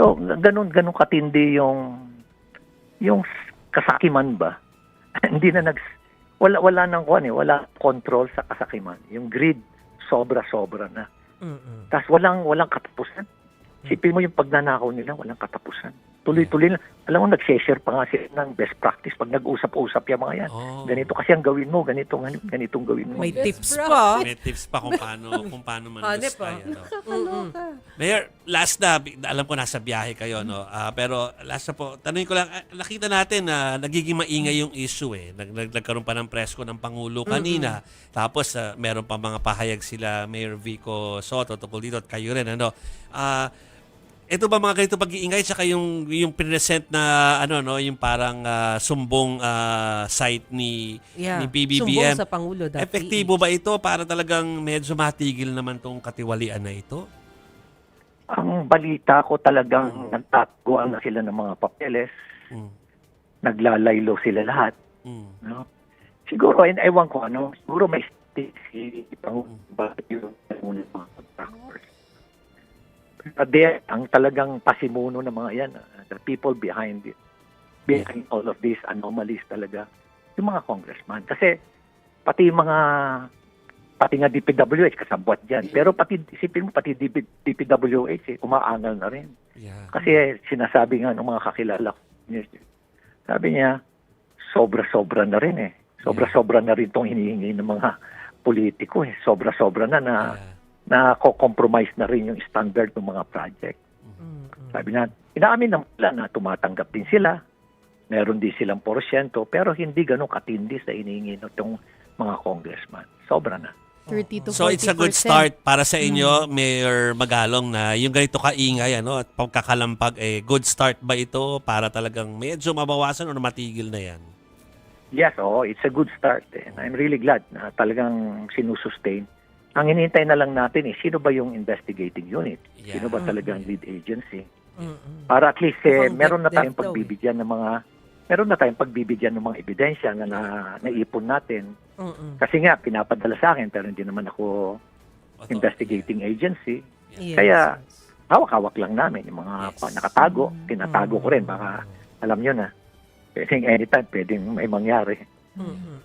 So, ganun, ganun katindi yung, yung kasakiman ba? Hindi na nag, wala, wala nang kuhan eh, wala control sa kasakiman. Yung greed, sobra-sobra na. Mm-mm. Tapos walang, walang katapusan. Sipin mo yung pagnanakaw nila, walang katapusan. Tuloy-tuloy na. Alam mo, nag-share pa nga sila ng best practice pag nag-usap-usap yung mga yan. Oh. Ganito kasi ang gawin mo, ganito, ganito ganitong gawin mo. May tips pa. May tips pa kung paano kung paano man Hanep, gusto ah. ano. Nakakaloka. Mayor, last na, alam ko nasa biyahe kayo, no? Ah, pero last na po, tanungin ko lang, ah, nakita natin na nagiging maingay yung issue eh. Nag, nag- nagkaroon pa ng presko ng Pangulo kanina. Tapos ah, meron pa mga pahayag sila Mayor Vico Soto tungkol dito at kayo rin, ano? Ah, ito ba mga ganito pag-iingay saka yung yung present na ano no yung parang ah, sumbong ah, site ni Yeah. ni Sumbong BBBM sa Pangulo. Epektibo ba ito para talagang medyo matigil naman tong katiwalian na ito? Ang balita ko talagang nagtaguan na sila ng mga papeles, Mm. naglalaylo sila lahat. Mm. No? Siguro, and ewan ko ano, siguro may si Pangulo bakit yung una mga contractors. Pero there, ang talagang pasimuno ng mga yan, ah, the people behind it, behind all of these anomalies talaga, yung mga congressman. Kasi pati mga pati nga DPWH kasabwat dyan. Pero pati isipin mo pati DP, DPWH eh, umaangal na rin. Yeah. Kasi sinasabi nga ng mga kakilala ko, sabi niya, sobra-sobra na rin eh. Sobra-sobra na rin itong hinihingi ng mga politiko eh. Sobra-sobra na na Yeah. Na compromise na rin yung standard ng mga project. Sabi na, inaamin naman nila na tumatanggap din sila. Meron din silang porsyento, pero hindi ganun katindi sa inihingi ng mga congressman. Sobra na. 30 to 40%. So it's a good start para sa inyo, Mayor Magalong, na yung ganito kaingay ano, at pagkakalampag, eh, good start ba ito para talagang medyo mabawasan o matigil na yan? Yes, oh, it's a good start. eh. And I'm really glad na talagang sinusustain. Ang hinihintay na lang natin eh, sino ba yung investigating unit? Yeah. Sino ba talagang lead agency? Mm-mm. Para at least eh, meron na tayong eh. pagbibigyan ng mga meron na tayong pagbibigyan ng mga ebidensya na, na naipon natin. Mm-mm. Kasi nga pinapadala sa akin pero hindi naman ako investigating agency. Yes, Kaya-. Hawak-hawak lang namin yung mga Yes. nakatago, tinatago ko rin baka alam nyo na. Pwedeng anytime, pwedeng may mangyari. Mm-mm.